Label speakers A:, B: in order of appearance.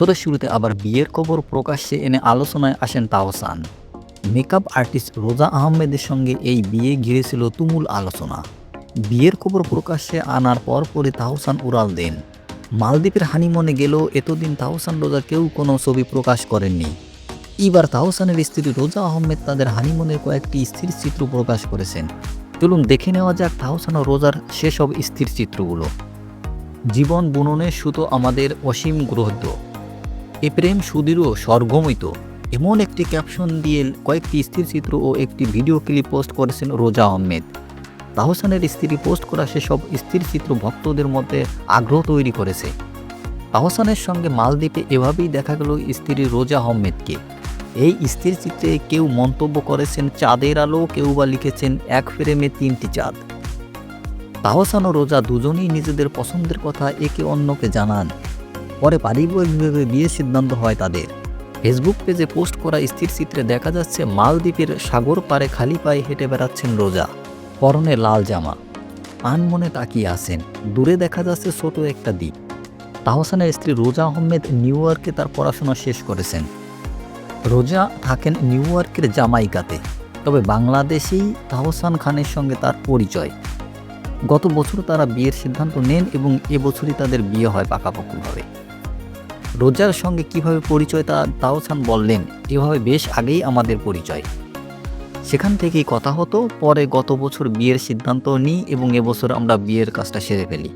A: বছরের শুরুতে আবার বিয়ের খবর প্রকাশ্যে এনে আলোচনায় আসেন তাওসান মেকআপ আর্টিস্ট রোজা আহমেদের সঙ্গে এই বিয়ে ঘিরেছিল তুমুল আলোচনা। বিয়ের খবর প্রকাশ্যে আনার পরপরই তাহসান উড়াল দেন। মালদ্বীপের হানিমনে গেলেও এতদিন তাহসান রোজা কেউ কোনো ছবি প্রকাশ করেননি। এবার তাহসানের স্ত্রী রোজা আহমেদ তাদের হানিমনের কয়েকটি স্থির চিত্র প্রকাশ করেছেন। চলুন দেখে নেওয়া যাক তাহসান ও রোজার সেসব স্থির চিত্রগুলো। জীবন বুননে সুতো আমাদের অসীম গ্রহদ্য এ প্রেম সুদৃঢ় স্বর্গমিত এমন একটি ক্যাপশন দিয়ে কয়েকটি স্থিরচিত্র ও একটি ভিডিও ক্লিপ পোস্ট করেছেন রোজা আহমেদ। তাহসানের স্ত্রী পোস্ট করা সেসব স্থিরচিত্র ভক্তদের মধ্যে আগ্রহ তৈরি করেছে। তাহসানের সঙ্গে মালদ্বীপে এভাবেই দেখা গেল স্ত্রী রোজা আহমেদকে। এই স্থিরচিত্রে কেউ মন্তব্য করেছেন, চাঁদের আলো কেউ বা লিখেছেন, এক ফ্রেমে তিনটি চাঁদ। তাহসান ও রোজা দুজনেই নিজেদের পছন্দের কথা একে অন্যকে জানান। পরে পারিবারিকভাবে বিয়ের সিদ্ধান্ত হয় তাদের। ফেসবুক পেজে পোস্ট করা স্থির চিত্রে দেখা যাচ্ছে মালদ্বীপের সাগর পারে খালি পায়ে হেঁটে বেড়াচ্ছেন রোজা, পরনে লাল জামা। আনমনে তাকিয়ে আছেন, দূরে দেখা যাচ্ছে ছোট একটা দ্বীপ। তাহসানের স্ত্রী রোজা আহমেদ নিউ ইয়র্কে তার পড়াশোনা শেষ করেছেন। রোজা থাকেন নিউ ইয়র্কের জামাইকাতে, তবে বাংলাদেশেই তাহসান খানের সঙ্গে তার পরিচয়। গত বছর তারা বিয়ের সিদ্ধান্ত নেন এবং এবছরই তাদের বিয়ে হয় পাকাপোক্তভাবে রোজার সঙ্গে কীভাবে পরিচয় তা তাওসান বললেন, এভাবে বেশ আগেই আমাদের পরিচয়। সেখান থেকেই কথা হতো, পরে গত বছর বিয়ের সিদ্ধান্ত নিই এবং এবছর আমরা বিয়ের কাজটা সেরে ফেলি।